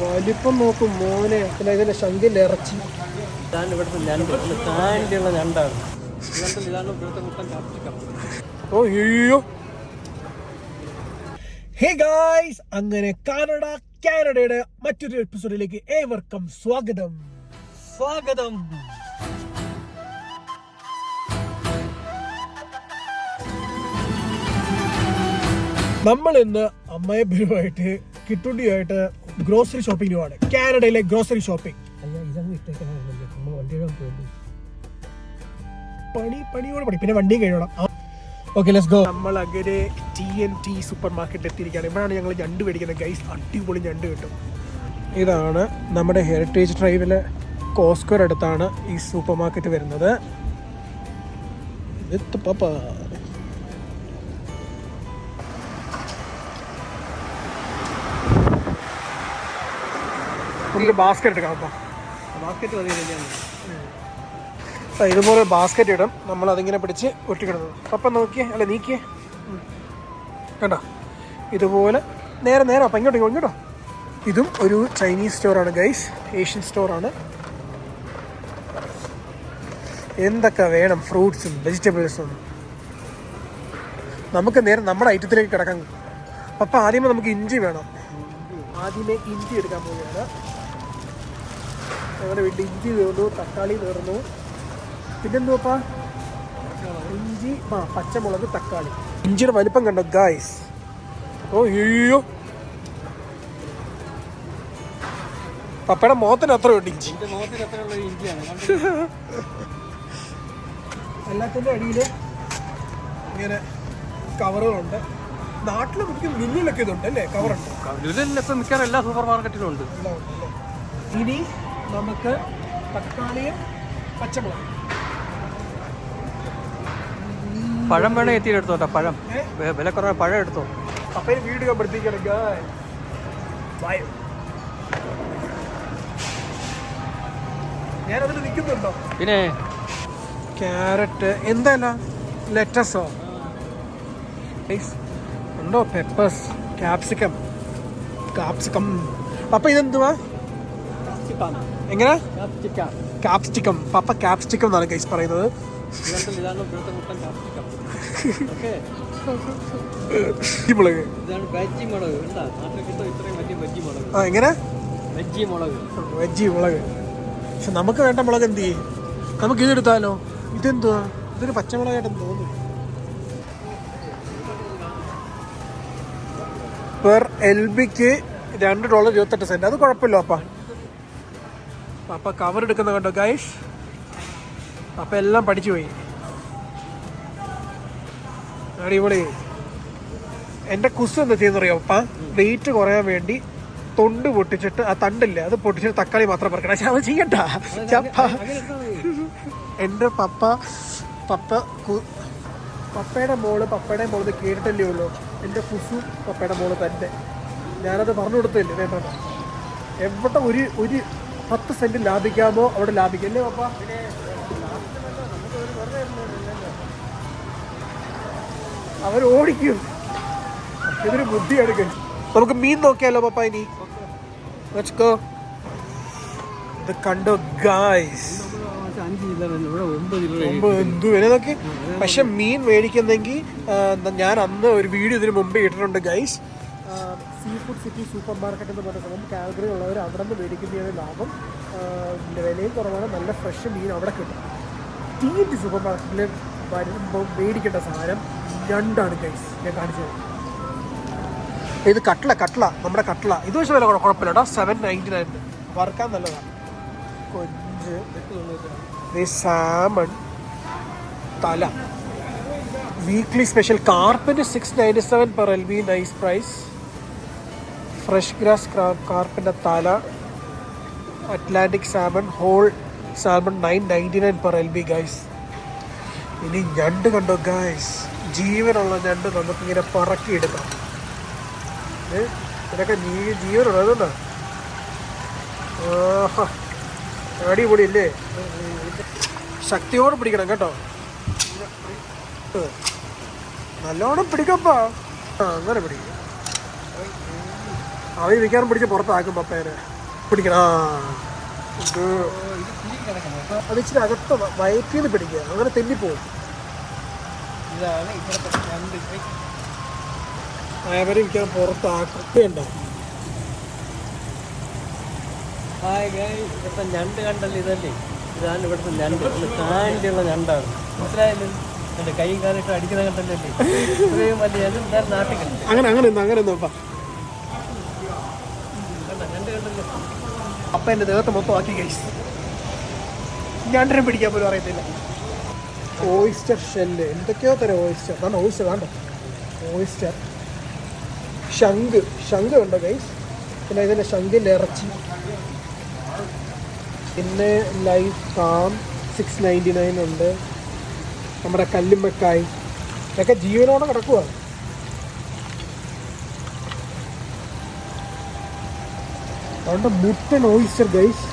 വലിപ്പം നോക്കും മോനെ. പിന്നെ ഇതിന്റെ ശങ്കിൽ ഇറച്ചി. ഇവിടുത്തെ ഞണ്ട്. ഞണ്ടാണ്. ഓ അയ്യോ. ഹേ ഗായ്സ് അങ്ങനെ കാനഡ കാനഡയുടെ മറ്റൊരു എപ്പിസോഡിലേക്ക് ഏവർക്കും സ്വാഗതം. സ്വാഗതം. നമ്മൾ ഇന്ന് അമ്മയെ ബിരുവായിട്ട് കിട്ടുണ്ടിയുമായിട്ട് ഗ്രോസറി ഷോപ്പിംഗ് പോവാണ്. കാനഡയിലെ ഗ്രോസറി ഷോപ്പിംഗ് പണി പണിയോട് പണി. പിന്നെ വണ്ടിയും കഴിയണം. ഓക്കെ ലെറ്റ്സ് ഗോ നമ്മൾ അങ്ങനെ ടി എൻ ടി സൂപ്പർ മാർക്കറ്റിൽ എത്തിയിരിക്കുകയാണ്. ഇവിടെയാണ് ഞങ്ങൾ ഞണ്ട് മേടിക്കുന്നത്. ഗൈസ് അടിപൊളി ഞണ്ട് കിട്ടും. ഇതാണ് നമ്മുടെ ഹെറിറ്റേജ് ഡ്രൈവിലെ കോസ്കോയുടെ അടുത്താണ് ഈ സൂപ്പർ മാർക്കറ്റ് വരുന്നത് പപ്പ. നമുക്ക് ബാസ്ക്കറ്റ് എടുക്കാം അപ്പം ബാസ്ക്കറ്റ് മതി ഇതുപോലെ ബാസ്ക്കറ്റ് ഇടും. നമ്മൾ അതിങ്ങനെ പിടിച്ച് ഒട്ടിക്കിടുന്നത്. അപ്പം നോക്കിയേ അല്ല നീക്കിയേ. കണ്ടോ? ഇതുപോലെ നേരെ നേരെ അപ്പം ഇങ്ങോട്ടോ ഇങ്ങോട്ടോ ഇതും ഒരു ചൈനീസ് സ്റ്റോറാണ് ഗൈസ് ഏഷ്യൻ സ്റ്റോറാണ് എന്തൊക്കെ വേണം? ഫ്രൂട്ട്സും വെജിറ്റബിൾസും നമുക്ക് നേരെ നമ്മുടെ ഐറ്റത്തിലേക്ക് കിടക്കാൻ അപ്പം ആദ്യമേ നമുക്ക് ഇഞ്ചി വേണം. ആദ്യമേ ഇഞ്ചി എടുക്കാൻ പോവുകയാണ്. ഞങ്ങളുടെ വീട്ടിൽ ഇഞ്ചി തീർന്നു തക്കാളി തീർന്നു. പിന്നെന്തുവാ ഇഞ്ചി ആ പച്ചമുളക് തക്കാളി. ഇഞ്ചിയുടെ വലിപ്പം കണ്ടോ ഗായ്സ് ഓ അയ്യോ. പപ്പയുടെ മുഖത്തിന് അത്ര ഉണ്ട് ഇഞ്ചി. എല്ലാത്തിന്റെ അടിയിൽ ഇങ്ങനെ കവറുകളുണ്ട്. നാട്ടിൽ മിക്ക മില്ലിലൊക്കെ ഇതുണ്ട് അല്ലേ? കവറുണ്ട്. മിക്കവാറും എല്ലാ സൂപ്പർ മാർക്കറ്റിലും ഉണ്ട്. ഇനി നമുക്ക് തക്കാളിയും പച്ചമുളകും. പഴം വേണേ എത്തി എടുത്തോട്ടെ പഴം. വില കുറവ് പഴം എടുത്തോ. പപ്പയെ വീഡിയോ പഠിപ്പിക്കണം ബൈ ഞാനതിൽ നിൽക്കുന്നുണ്ടോ? പിന്നെ? ക്യാരറ്റ് എന്തല്ല ലെറ്റസോ? ഉണ്ടോ പെപ്പേഴ്സ് ക്യാപ്സിക്കം കാപ്സിക്കം അപ്പം ഇതെന്തുവാ? എങ്ങനെ? കാപ്സ്റ്റിക്കം പപ്പ കാപ്സ്റ്റിക്കം എന്നാണ് കൈസ് പറയുന്നത്. മുളക്. ആ എങ്ങനെ? വെജി മുളക്. വെജി മുളക്. പക്ഷെ നമുക്ക് വേണ്ട മുളക് എന്ത് ചെയ്യും? നമുക്ക് ഇതെടുത്താലോ ഇതെന്തുവാ? ഇതൊരു പച്ചമുളകായിട്ടെന്ന് തോന്നുന്നു. പെർ എൽ ബിക്ക് രണ്ട് ഡോളർ ഇരുപത്തെട്ട് സെന്റ് അത് കുഴപ്പമില്ല അപ്പ അപ്പ കവർ എടുക്കുന്ന കണ്ടോ ഗൈഷ് അപ്പ എല്ലാം പഠിച്ചു പോയി. അടിപൊളി. എന്റെ കുസ് എന്താ ചെയ്യുന്നറിയോ അപ്പ വെയിറ്റ് കുറയാൻ വേണ്ടി തൊണ്ട് പൊട്ടിച്ചിട്ട് ആ തണ്ടില്ല അത് പൊട്ടിച്ചിട്ട് തക്കാളി മാത്രം പറക്കണം. പക്ഷെ അത് ചെയ്യണ്ട. ചപ്പ. എന്റെ പപ്പ പപ്പ പപ്പയുടെ മോൾ പപ്പയുടെ മോൾ കേട്ടിട്ടല്ലേ ഉള്ളൂ. എന്റെ കുസു പപ്പയുടെ മോൾ തന്നെ ഞാനത് പറഞ്ഞു കൊടുത്തില്ലേ എവിടെ ഒരു ഒരു പത്ത് സെന്റ് ലാഭിക്കാമോ? അവിടെ ലാഭിക്കല്ലേ അല്ലേ പപ്പ? അവർ ഓടിക്കും. ഇതൊരു ബുദ്ധി എടുക്കും നമുക്ക് മീൻ നോക്കിയാലോ പപ്പ ഇനി? വെച്ചോ. ഇത് കണ്ടോ ഗായ്സ് പക്ഷെ മീൻ മേടിക്കുന്നെങ്കിൽ ഞാൻ അന്ന് ഒരു വീഡിയോ ഇതിന് മുമ്പ് ഇട്ടിട്ടുണ്ട് ഗൈസ് സിറ്റി സൂപ്പർ മാർക്കറ്റ് എന്ന് പറഞ്ഞ സ്ഥലം കാൽഗറി ഉള്ളവർ അവിടെ നിന്ന് മേടിക്കുന്നതിന് ലാഭം വിലയും കുറവാണ്. നല്ല ഫ്രഷ് മീൻ അവിടെ കിട്ടും. ടി ടി സൂപ്പർ മാർക്കറ്റിൽ വരുമ്പോൾ മേടിക്കേണ്ട സാധനം രണ്ടാണ് ഗൈസ് ഞാൻ കാണിച്ചത് ഇത് കട്ട്ല കട്ട്ല നമ്മുടെ കട്ട്ല. ഇത് വെച്ച് വില കുഴ- കുഴപ്പമില്ല കേട്ടോ. സെവൻ നയന്റി നയൻ വറുക്കാൻ നല്ലതാണ് കൊഞ്ച്. സാമൺ തല. Weekly special carp at six ninety seven per L B nice price fresh grass കാർപ്പിന്റെ തല Atlantic salmon whole salmon nine ninety nine per L B guys ഇനി ഞണ്ട് കണ്ടോ ഗൈസ് ജീവനുള്ള ഞണ്ട് നമുക്കിങ്ങനെ പറക്കിയെടുക്കാം? ഇതൊക്കെ നീ അതുകൊണ്ടാ ആഹാ. അടിപൊളിയല്ലേ? ശക്തിയോട് പിടിക്കണം കേട്ടോ. നല്ലോണം പിടിക്കപ്പാ. അങ്ങനെ പിടിക്കും. അവൻ മിക്കവാറും പിടിച്ച് പുറത്താക്കും പപ്പേനെ പിടിക്കണം. ആ. അത് ഇച്ചിരി അകത്ത് വയറ്റിൽ നിന്ന് പിടിക്കുക. അങ്ങനെ കൈ അവരെ വിൽക്കാൻ പുറത്താക്കും വേണ്ട ഹായ് ഗായ് ഇവിടുത്തെ ഞണ്ട് കണ്ടല്ലോ ഇതല്ലേ? ഇതാണ് ഇവിടുത്തെ ഞണ്ട്. താണ്ടിയുള്ള ഞണ്ടാണ്. മനസ്സിലായല്ലോ? കൈയും കാലിട്ട് അടിക്കുന്ന കണ്ടല്ലേ? വലിയ നാട്ടിൽ അങ്ങനെ അങ്ങനെ അങ്ങനെ ഒന്നും കണ്ട ഞണ്ട് കണ്ടല്ലോ അപ്പ എന്റെ ദേഹത്ത് മൊത്തം ആക്കി കഴിച്ചു. രണ്ടരം പിടിക്കാൻ പോലും അറിയത്തില്ല. ഓയിസ്റ്റർ ഷെല്ല് എന്തൊക്കെയോ തരം ഓയിസ്റ്റർ അതാണ് ഓയിസ്റ്റർ വേണ്ട ഓയിസ്റ്റർ ശംഖ്. ശംഖ് ഉണ്ടോ ഗൈസ് പിന്നെ ഇതിന്റെ ശംഖിന്റെ ഇറച്ചി. പിന്നെ life farm six ninety nine ഉണ്ട്. നമ്മുടെ കല്ലുമ്മക്കായ്. ഇതൊക്കെ ജീവനോടെ കിടക്കുക അതുകൊണ്ട് മുട്ടൻ ഓയിസ്റ്റർ ഗൈസ്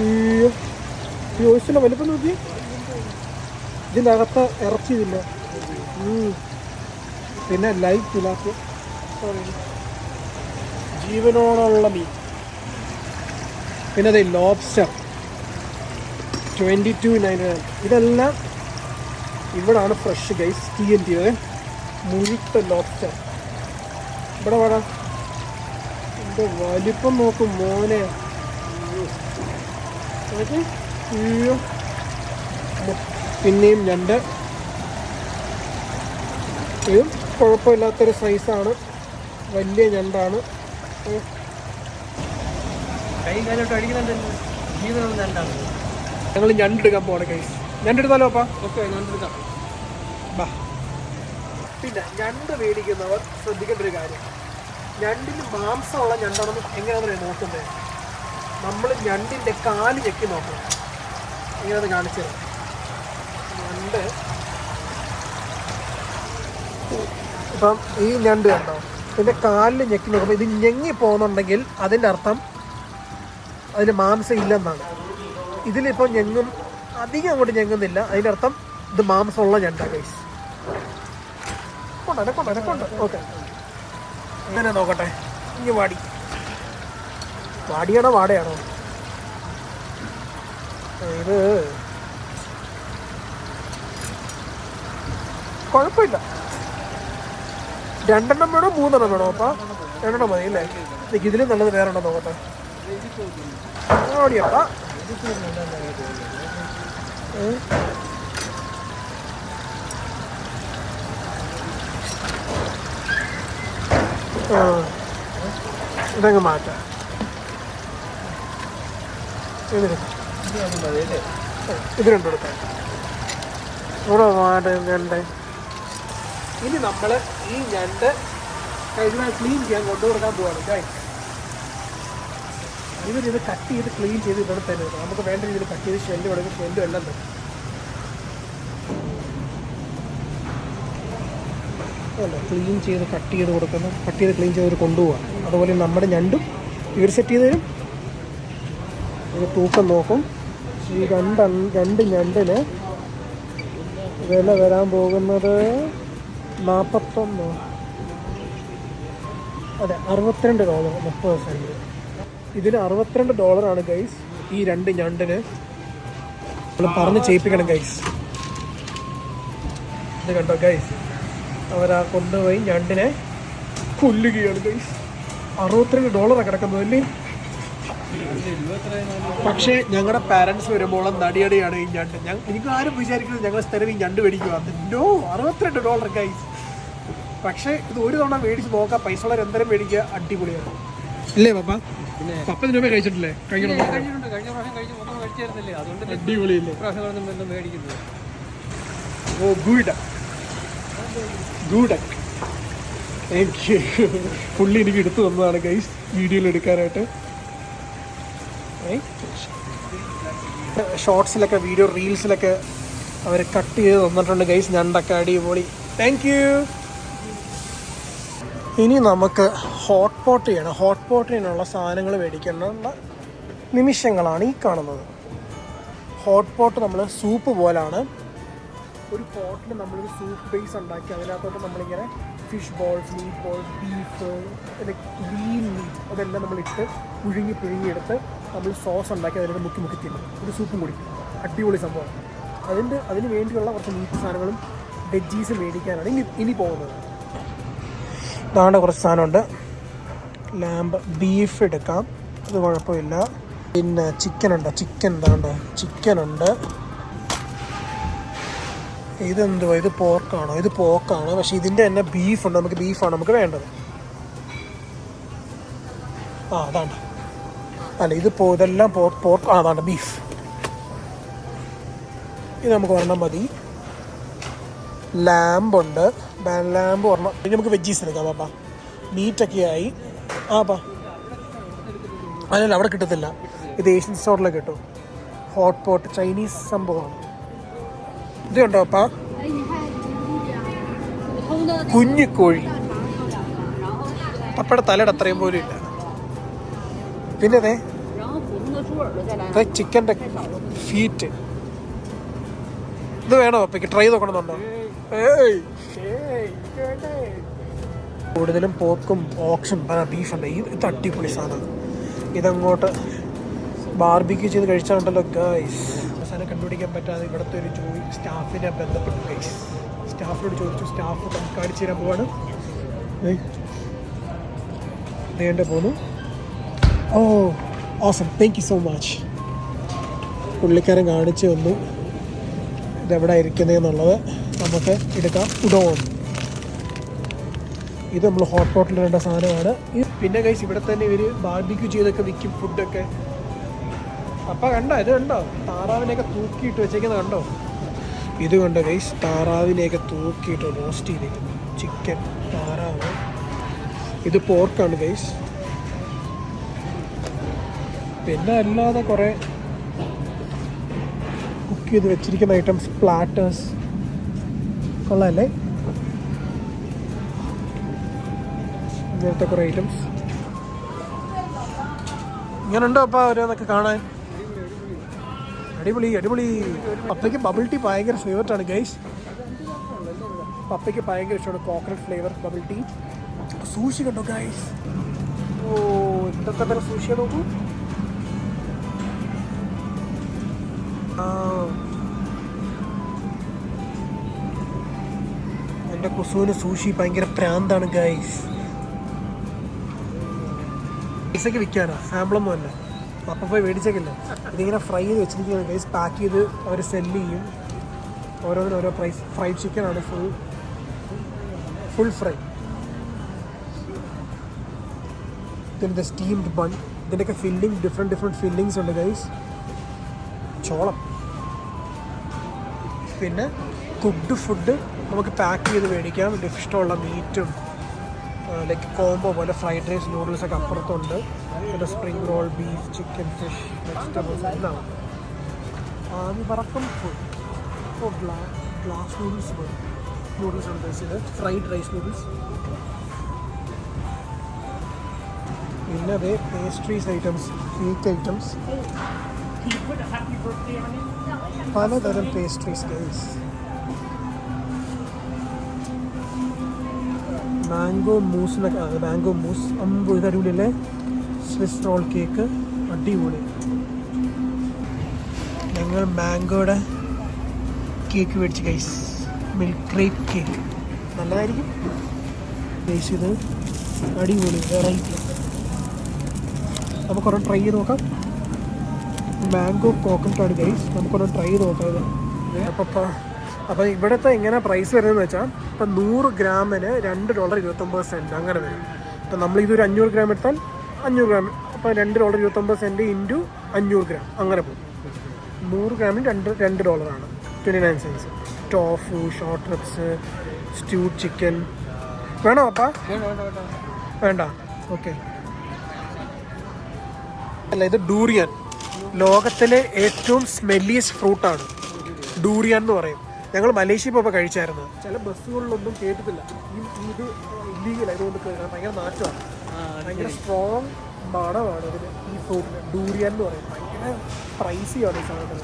അയ്യോ. ഈ ഓയിസ്റ്ററിന്റെ വലിപ്പം നോക്കി. ഇതിന്റെ അകത്ത് ഇറച്ചി ഇതില്ല. പിന്നെ ലൈവ് തിലാപ്പ് ജീവനോടുള്ള മീൻ. പിന്നെ അതെ ലോബ്സ്റ്റർ ട്വന്റി ടു നയൻ ഇതെല്ലാം ഇവിടാണ് fresh guys T N T മുഴുത്ത ലോബ്സ്റ്റർ ഇവിടെ വേണം എന്റെ വലിപ്പം നോക്കും മോനെ. അയ്യോ പിന്നെയും രണ്ട്. ഇതും കുഴപ്പമില്ലാത്തൊരു സൈസാണ് വലിയ ഞണ്ടാണ്. ഞങ്ങൾ ഞണ്ടെടുക്കാൻ പോകണം കൈസ് ഞണ്ടെടുത്താലോ അപ്പാ? ഓക്കെ ഞണ്ടെടുക്കാം. ബാ. പിന്നെ ഞണ്ട് മേടിക്കുന്നവർ ശ്രദ്ധിക്കേണ്ട ഒരു കാര്യം. ഞണ്ടിന് മാംസമുള്ള ഞണ്ടാണെന്ന് എങ്ങനെയാണെന്ന് നോക്കുന്നത് നമ്മൾ ഞണ്ടിന്റെ കാൽ ഞെക്കി നോക്കണം. എങ്ങനെയാണ് കാണിച്ചത് ഞണ്ട്. ഇപ്പം ഈ ഞണ്ട് കണ്ടോ? ഇതിന്റെ കാലിൽ ഞെക്കി നോക്കുമ്പോൾ ഇത് ഞെങ്ങി പോകുന്നുണ്ടെങ്കിൽ അതിന്റെ അർത്ഥം അതിന് മാംസം ഇല്ലെന്നാണ്. ഇതിലിപ്പോൾ ഞെങ്ങും അധികം അങ്ങോട്ട് ഞെങ്ങുന്നില്ല. അതിന്റെ അർത്ഥം ഇത് മാംസമുള്ള ഞണ്ടാണ് കൈസ് കൊണ്ട കൊണ്ട കൊണ്ട. ഓക്കെ. അങ്ങനെ നോക്കട്ടെ. ഇനി വാടി. വാടിയാണോ വാടയാണോ? ഇത് കുഴപ്പമില്ല. രണ്ടെണ്ണം വേണോ മൂന്നെണ്ണം വേണോ? അപ്പ രണ്ടെണ്ണം മതി അല്ലേ? എനിക്ക് ഇതിലും നല്ലത് വേറെ ഉണ്ടോ നോക്കട്ടെ ഓടിയപ്പാ ഇതങ്ങ് മാറ്റാം. ഇത് രണ്ടും എടുക്കാം. ഇവിടെ മാറ്റ ഞണ്ട് ഇനി നമ്മൾ ഈ ഞണ്ട് കഴിഞ്ഞ ക്ലീൻ ചെയ്യാൻ കൊണ്ടുകൊടുക്കാൻ പോവാണ്. guys. ഇവരിത് കട്ട് ചെയ്ത് ക്ലീൻ ചെയ്ത് ഇവിടെ തന്നെ നമുക്ക് വേണ്ട രീതിയിൽ കട്ട് ചെയ്ത് ഷെല്ല് കൊടുക്കും ഷെല്ലും എല്ലാം തരും ക്ലീൻ ചെയ്ത് കട്ട് ചെയ്ത് കൊടുക്കണം കട്ട് ചെയ്ത് ക്ലീൻ ചെയ്ത് കൊണ്ടുപോകാം അതുപോലെ നമ്മുടെ ഞണ്ടും ഇവർ സെറ്റ് ചെയ്ത് തരും. ഇത് തൂക്കം നോക്കും. ഈ രണ്ട് രണ്ട് ഞണ്ടിന് വില വരാൻ പോകുന്നത് നാൽപ്പത്തൊന്ന് അതെ അറുപത്തിരണ്ട് ഡോളർ മുപ്പത് സെന്റ് ഇതിന് അറുപത്തിരണ്ട് ഡോളറാണ് ഗൈസ് ഈ രണ്ട് ഞണ്ടിന്. നമ്മൾ പറഞ്ഞ് ചെയ്യിപ്പിക്കണം ഗൈസ് ഇത് കണ്ടോ ഗൈസ് അവരാ കൊണ്ടുപോയി ഞണ്ടിനെ കൊല്ലുകയാണ് ഗൈസ് അറുപത്തിരണ്ട് ഡോളറാണ് കിടക്കുന്നത് അല്ലേ? പക്ഷേ ഞങ്ങളുടെ പാരൻസ് വരുമ്പോൾ നടിയടിയാണ് ഈ ഞണ്ട്. ഞങ്ങൾ എനിക്ക് ആരും വിചാരിക്കുന്നത് ഞങ്ങൾ സ്ഥലം ഈ ഞണ്ട് മേടിക്കുക നോ അറുപത്തിരണ്ട് ഡോളർ ഗൈസ് പക്ഷേ ഇത് ഒരു തവണ മേടിച്ച് നോക്കാം. പൈസ ഉള്ളവർ എന്തരം മേടിക്കുക അടിപൊളിയാണ്. ഇല്ലേ പപ്പ? പപ്പ രൂപ കഴിച്ചിട്ടില്ലേ? കഴിഞ്ഞ പ്രാവശ്യം അടിപൊളിയില്ലേ? പ്രാവശ്യം ഒന്നും മേടിക്കുന്നത് ഓ ഗുഡ് ഗുഡ് എനിക്ക് പുള്ളി എനിക്ക് എടുത്തു തന്നതാണ് ഗൈസ് വീഡിയോയിൽ എടുക്കാനായിട്ട്. ഷോർട്സിലൊക്കെ വീഡിയോ റീൽസിലൊക്കെ അവർ കട്ട് ചെയ്ത് തന്നിട്ടുണ്ട് ഗൈസ് ഞണ്ടൊക്കെ അടിപൊളി. താങ്ക് യു ഇനി നമുക്ക് ഹോട്ട് പോട്ട് ചെയ്യണം. ഹോട്ട് പോട്ടിനുള്ള സാധനങ്ങൾ മേടിക്കേണ്ട നിമിഷങ്ങളാണ് ഈ കാണുന്നത്. ഹോട്ട് പോട്ട് നമ്മൾ സൂപ്പ് പോലാണ്. ഒരു പോട്ടിൽ നമ്മളൊരു സൂപ്പ് ബേസ് ഉണ്ടാക്കി അതിനകത്തോട്ട് നമ്മളിങ്ങനെ fish balls meatballs beef green meat അതെല്ലാം നമ്മളിട്ട് പുഴുങ്ങി പുഴുങ്ങിയെടുത്ത് നമ്മൾ സോസ് ഉണ്ടാക്കി അതിനകത്ത് മുക്കി മുക്കി തിന്നും. ഒരു സൂപ്പും കുടിക്കും അടിപൊളി സംഭവം. അതിന്റെ അതിന് വേണ്ടിയുള്ള കുറച്ച് മീറ്റ് സാധനങ്ങളും വെജീസ് മേടിക്കാനാണ് ഇനി ഇനി പോകുന്നത്. ഇതാണ്ട് കുറച്ച് സാധനമുണ്ട്. ലാമ്പ് ബീഫ് എടുക്കാം. അത് കുഴപ്പമില്ല. പിന്നെ ചിക്കൻ ഉണ്ട്. ചിക്കൻ എന്താണ്ട് ചിക്കൻ ഉണ്ട്. ഇതെന്തുവാ? ഇത് പോർക്കാണോ? ഇത് പോക്കാണോ? പക്ഷെ ഇതിന്റെ തന്നെ ബീഫുണ്ട് നമുക്ക് ബീഫാണ് നമുക്ക് വേണ്ടത്. ആ അതാണ് അല്ല ഇത് പോ ഇതെല്ലാം പോർ പോർക്ക് ആ അതാണ് ബീഫ് ഇത് നമുക്ക് ഒരെണ്ണം മതി. ലാമ്പുണ്ട്. ലാമ്പ് ഒരെണ്ണം. ഇനി നമുക്ക് വെജീസ് എടുക്കാം പാപ്പ മീറ്റൊക്കെ ആയി. ആ പാ അല്ലല്ല അവിടെ കിട്ടത്തില്ല. ഇത് ഏഷ്യൻ സ്റ്റോറിൽ കിട്ടും. ഹോട്ട് പോട്ട് ചൈനീസ് സംഭവമാണ്. ഇത് കണ്ടോ അപ്പ? കുഞ്ഞു കോഴി തലയുടെ അത്രയും പോലും ഇല്ല. പിന്നെ അതെ ചിക്കന്റെ ഫീറ്റ് ഇത് വേണോ അപ്പയ്ക്ക്? ട്രൈ നോക്കണമെന്നുണ്ടോ? ഏയ് കൂടുതലും പോക്കും ഓക്സും ബീഫ് ഉണ്ട് ഈ ഇത് അടിപൊളി സാധനം. ഇതങ്ങോട്ട് ബാർബിക്യൂ ചെയ്ത് കഴിച്ചാണ്ടല്ലോ ഗൈസ് കണ്ടുപിടിക്കാൻ പറ്റാതെ ഇവിടുത്തെ ഒരു ജോലി സ്റ്റാഫിനെ ബന്ധപ്പെട്ടു. ഗൈസ് സ്റ്റാഫിനോട് ചോദിച്ചു സ്റ്റാഫ് കാണിച്ചു തരാൻ പോവാണ് നീണ്ട പോന്നു. ഓ awesome thank you so much പുള്ളിക്കാരൻ കാണിച്ചു തന്നു. ഇതെവിടെ ഇരിക്കുന്നതെന്നുള്ളത് നമുക്ക് എടുക്കാം. ഉഡോൺ ഇത് നമ്മൾ ഹോട്ട് പോട്ടിൽ ഇടേണ്ട സാധനമാണ്. പിന്നെ കഴിച്ച് ഇവിടെ തന്നെ ഇവർ ബാർബിക്യൂ ചെയ്തൊക്കെ വിൽക്കും ഫുഡൊക്കെ അപ്പ കണ്ടോ ഇത് കണ്ടോ? താറാവിനെയൊക്കെ തൂക്കിയിട്ട് വെച്ചേക്കുന്നത് കണ്ടോ? ഇത് കണ്ടോ ഗൈസ് താറാവിനെയൊക്കെ തൂക്കിയിട്ട് റോസ്റ്റ് ചെയ്തേക്കുന്നു. ചിക്കൻ താറാവ്. ഇത് പോർക്കാണ് ഗൈസ് പിന്നെ അല്ലാതെ കുറേ കുക്ക് ചെയ്ത് വെച്ചിരിക്കുന്ന ഐറ്റംസ് പ്ലാറ്റേഴ്സ് കൊള്ളാല്ലേ? ഇങ്ങനത്തെ കുറേ ഐറ്റംസ് ഇങ്ങനെ ഉണ്ടോ അപ്പ ഓരോന്നൊക്കെ കാണാൻ? അടിപൊളി അടിപൊളി. പപ്പയ്ക്ക് ബബിൾ ടീ ഭയങ്കര ഫേവററ്റ് ആണ് ഗൈസ് പപ്പയ്ക്ക് ഭയങ്കര ഇഷ്ടമാണ് coconut flavour bubble tea sushi കണ്ടോ ഗൈസ് ഓ ഇന്നത്തെ തരം സൂഷിയെ നോക്കൂ. എന്റെ കുസുവിന് സൂഷി ഭയങ്കര പ്രാന്താണ് ഗൈസ് പൈസക്ക് വിൽക്കാനാ സാമ്പിളൊന്നും അല്ല. അപ്പം പോയി മേടിച്ചേക്കില്ല? ഇതിങ്ങനെ ഫ്രൈ ചെയ്ത് വെച്ചിരിക്കുകയാണ് ഗൈസ് പാക്ക് ചെയ്ത് അവർ സെല്ല് ചെയ്യും. ഓരോന്നിനും ഓരോ പ്രൈസ് ഫ്രൈഡ് ചിക്കനാണ് ഫുൾ ഫുൾ ഫ്രൈ ഇതിന്റെ സ്റ്റീംഡ് ബൺ ഇതിന്റെയൊക്കെ ഫില്ലിംഗ് ഡിഫറെന്റ് ഡിഫറെന്റ് ഫില്ലിങ്സ് ഉണ്ട് ഗൈസ് ചോളം. പിന്നെ കുക്ക്ഡ് ഫുഡ് നമുക്ക് പാക്ക് ചെയ്ത് മേടിക്കാം. ഇഷ്ടമുള്ള മീറ്റും ലൈക്ക് കോംബോ പോലെ ഫ്രൈഡ് റൈസ് നൂഡിൽസ് ഒക്കെ അപ്പുറത്തുണ്ട്. പിന്നെ spring roll beef chicken fish vegetables എല്ലാം. ഉണ്ട്. ആവി പറക്കും food oh glass glass noodles noodles ആണ് ഉദ്ദേശിച്ചത് ഫ്രൈഡ് റൈസ് നൂഡിൽസ് പിന്നെ അതേ പേസ്ട്രീസ് ഐറ്റംസ് കേക്ക് ഐറ്റംസ് പലതരം പേസ്ട്രീസ് ഗൈസ് മാംഗോ മൂസിനൊക്കെ മാംഗോ മൂസ് അമ്പത് അടിപൊളിയല്ലേ? സ്വിസ് റോൾ കേക്ക് അടിപൊളി. ഞങ്ങൾ മാംഗോയുടെ കേക്ക് മേടിച്ച് കൈസ് മിൽക്ക് ക്രേപ്പ് കേക്ക് നല്ലതായിരിക്കും. ഗൈസ് ഇത് അടിപൊളി വെറൈറ്റി നമുക്ക് നമുക്കൊരെണ്ണം ട്രൈ ചെയ്ത് നോക്കാം മാംഗോ കോക്കനട്ട് ആണ് ഗൈസ് നമുക്കൊന്ന് ട്രൈ ചെയ്ത് നോക്കാം ഇത് അപ്പോൾ അപ്പോൾ ഇവിടുത്തെ എങ്ങനെ പ്രൈസ് വരുന്നതെന്ന് വെച്ചാൽ ഇപ്പം നൂറ് ഗ്രാമിന് രണ്ട് ഡോളർ ഇരുപത്തൊമ്പത് സെന്റ് അങ്ങനെ വരും. ഇപ്പം നമ്മളിതൊരു അഞ്ഞൂറ് ഗ്രാം എടുത്താൽ അഞ്ഞൂറ് ഗ്രാം. അപ്പോൾ രണ്ട് ഡോളർ ഇരുപത്തൊമ്പത് സെന്റ് ഇന്റു അഞ്ഞൂറ് ഗ്രാം. അങ്ങനെ പോകും. നൂറ് ഗ്രാമിന് രണ്ട് രണ്ട് ഡോളറാണ് twenty nine cents tofu short ribs stewed chicken വേണോ അപ്പ? വേണ്ട. ഓക്കെ അല്ല ഇത് ഡൂറിയൻ ലോകത്തിലെ ഏറ്റവും സ്മെല്ലിയസ്റ്റ് ഫ്രൂട്ടാണ് ഡൂറിയൻ എന്ന് പറയും. ഞങ്ങൾ മലേഷ്യ പോയപ്പോൾ കഴിച്ചായിരുന്നു. ചില ബസ്സുകളിലൊന്നും കേട്ടിട്ടില്ല. ഈ ഇത് ഇല്ലീഗൽ കേൾക്കാൻ ഭയങ്കര നാറ്റമാണ്. ഭയങ്കര സ്ട്രോങ് മണമാണ് ഇതിന്. ഈ ഫ്രൂട്ടിന് ഡൂരിയൻ എന്ന് പറയും. ഭയങ്കര പ്രൈസിയാണ് ഈ സാധനത്തിൽ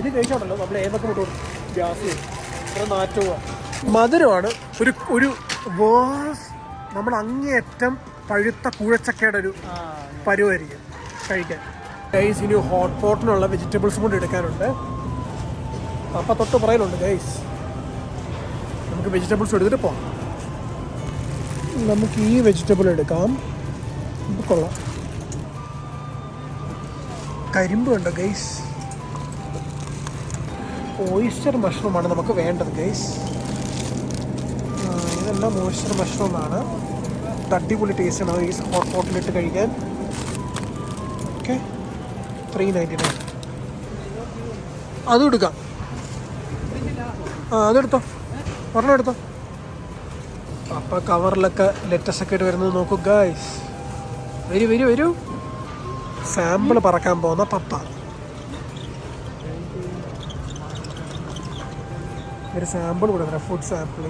ഇത് കഴിച്ചാണല്ലോ നമ്മൾ ഏതൊക്കെ മുട്ട ഗ്യാസ് ഇത്ര ഇത്ര നാറ്റവുമാണ് മധുരമാണ്. ഒരു ഒരു വേഴ്സ് നമ്മൾ അങ്ങേയറ്റം പഴുത്ത കൂഴച്ചക്കയുടെ ഒരു പരുവായിരിക്കും കഴിക്കാൻ. ഗൈസ് ഇനി ഹോട്ട് പോട്ടിനുള്ള വെജിറ്റബിൾസും കൂടി എടുക്കാനുണ്ട്. അപ്പം തൊട്ട് പറയലുണ്ട് ഗൈസ് നമുക്ക് വെജിറ്റബിൾസ് എടുത്തിട്ട് പോകാം. നമുക്ക് ഈ വെജിറ്റബിൾ എടുക്കാം. കൊള്ളാം. കരിമ്പ് ഉണ്ട് ഗൈസ് ഓയിസ്റ്റർ മഷ്റൂമാണ് നമുക്ക് വേണ്ടത് ഗൈസ് ഇതെല്ലാം ഓയിസ്റ്റർ മഷ്റൂമാണ് അടിപൊളി ടേസ്റ്റ് ആണ്. ഈ ഹോട്ട് പോട്ടിലിട്ട് കഴിക്കാൻ. ഓക്കെ ത്രീ നയന്റി നയൻ അതും എടുക്കാം. ആ അതെടുത്തോ. ഒരെണ്ണം എടുത്തോ. അപ്പൊ കവറിലൊക്കെ ലെറ്റസ് ഒക്കെ ഇട്ട് വരുന്നത് നോക്കൂ ഗായ്സ് വരൂ വരൂ വരൂ. സാമ്പിൾ പറക്കാൻ പോകുന്ന പപ്പ. ഒരു സാമ്പിൾ കൊടുക്കണം food sample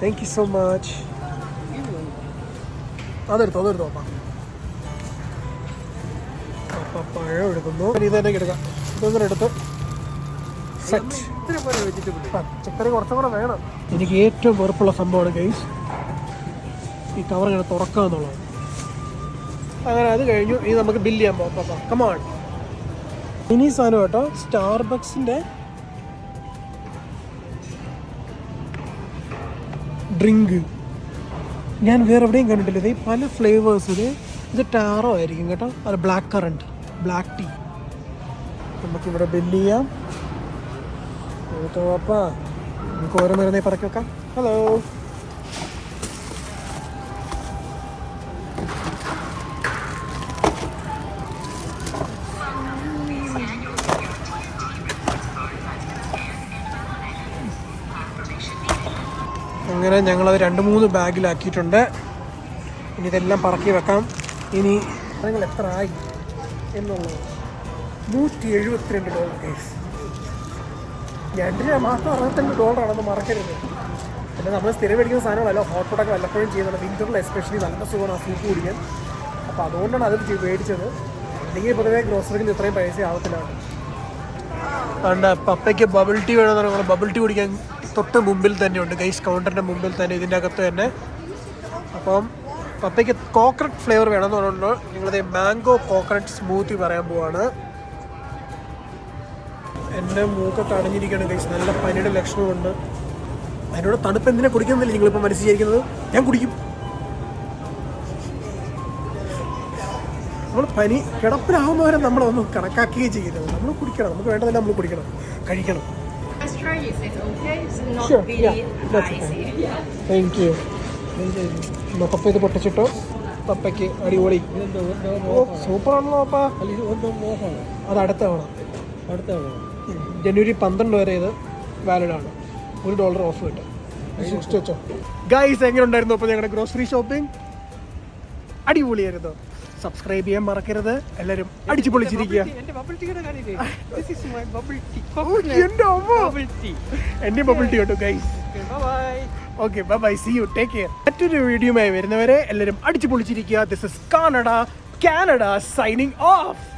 thank you so much അതെടുത്തോ അതെടുത്തോ അപ്പ അപ്പ പഴം എടുക്കുന്നു. ഇത് തന്നെ എടുക്കാം. ഇതൊന്നും എടുത്ത് സെറ്റ് ഇത്ര പോലെ വെജിറ്റബിൾ പച്ചക്കറി കുറച്ചും കൂടെ വേണം. എനിക്ക് ഏറ്റവും വെറുപ്പുള്ള സംഭവമാണ് ഗൈസ് ഈ കവർ ഇങ്ങനെ തുറക്കുക എന്നുള്ളത്. അങ്ങനെ അത് കഴിഞ്ഞു. ഇനി നമുക്ക് ബില്ല് ചെയ്യാൻ പോകാം കമാൺ ഇനി സാധനം കേട്ടോ. സ്റ്റാർബക്സിന്റെ ഡ്രിങ്ക് ഞാൻ വേറെ എവിടെയും കണ്ടിട്ടില്ല. ഇത് പല ഫ്ലേവേഴ്സിൽ ഇത്. ടാറോ ആയിരിക്കും കേട്ടോ. അത് ബ്ലാക്ക് കറണ്ട് ബ്ലാക്ക് ടീ നമുക്കിവിടെ ബില്ല് ചെയ്യാം. ഹലോ അങ്ങനെ ഞങ്ങളത് രണ്ട് മൂന്ന് ബാഗിലാക്കിയിട്ടുണ്ട്. ഇനി ഇതെല്ലാം പറക്കി വെക്കാം. ഇനി നിങ്ങൾ എത്ര ആയി? എന്നുള്ളത് നൂറ്റി എഴുപത്തിരണ്ട് ഡോളർ കേസ് രണ്ടര മാസം അറുപത്തഞ്ച് ഡോളറാണെന്ന് മറക്കരുത്. പിന്നെ നമ്മൾ സ്ഥിരം മേടിക്കുന്ന സാധനങ്ങളല്ല ഹോട്ട് പോട്ടൊക്കെ വല്ലപ്പോഴും ചെയ്യുന്നുണ്ട്. വിന്ററിൽ എസ്പെഷ്യലി നല്ല സുഖമാണ് ആ സൂപ്പ് കുടിക്കാൻ. അപ്പോൾ അതുകൊണ്ടാണ് അത് മേടിച്ചത്. അല്ലെങ്കിൽ പൊതുവേ ഗ്രോസറിയിൽ ഇത്രയും പൈസ ആവത്തില്ല. അതുകൊണ്ട് പപ്പയ്ക്ക് ബബിൾ ടീ വേണമെന്ന് പറയുമ്പോൾ ബബിൾ ടീ കുടിക്കാൻ തൊട്ട് മുമ്പിൽ തന്നെയുണ്ട് ഗൈസ് കൗണ്ടറിന്റെ മുമ്പിൽ തന്നെ ഇതിന്റെ അകത്ത് തന്നെ. അപ്പം പപ്പയ്ക്ക് കോക്കനട്ട് ഫ്ലേവർ വേണമെന്ന് പറഞ്ഞുകൊണ്ട് നിങ്ങളത് മാംഗോ കോക്കനട്ട് സ്മൂത്തി പറയാൻ പോവാണ്. എന്റെ മൂക്കൊക്കെ അടഞ്ഞിരിക്കുകയാണ് ഗൈസ് നല്ല പനിയുടെ ലക്ഷണമുണ്ട്. അതിനോട് തണുപ്പ് എന്തിനാ കുടിക്കുന്നില്ല നിങ്ങളിപ്പോൾ മനസ്സിലായിരിക്കുന്നത്? ഞാൻ കുടിക്കും. നമ്മൾ പനി കിടപ്പിലാവുന്നവരെ നമ്മളൊന്ന് കണക്കാക്കുകയും ചെയ്യുന്നത് നമ്മൾ കുടിക്കണം. നമുക്ക് വേണ്ടതല്ല നമ്മൾ കുടിക്കണം. കഴിക്കണം. താങ്ക് യു പപ്പ ഇത് പൊട്ടിച്ചിട്ടോ? പപ്പയ്ക്ക് അടിപൊളി. സൂപ്പറാണല്ലോ പപ്പ. അത് അടുത്ത തവണ. അടുത്ത ജനുവരി പന്ത്രണ്ട് വരെ ഇത് വാലിഡ് ആണ്. ഒരു ഡോളർ ഓഫ് കിട്ടും. സൂക്ഷിച്ച് വെച്ചോ? ഗൈസ് എങ്ങനെ ഉണ്ടായിരുന്നു അപ്പോൾ ഞങ്ങളുടെ ഗ്രോസറി ഷോപ്പിംഗ് അടിപൊളിയായിരുന്നു. സബ്സ്ക്രൈബ് ചെയ്യാൻ മറക്കരുത്. എല്ലാവരും അടിച്ചു പൊളിച്ചിരിക്കുക എന്റെ ബബിൾ ടീ കേട്ടോ guys okay bye bye see you take care മറ്റൊരു വീഡിയോയുമായി വരുന്നവരെ എല്ലാവരും അടിച്ചു പൊളിച്ചിരിക്കുക this is Canada Canada signing off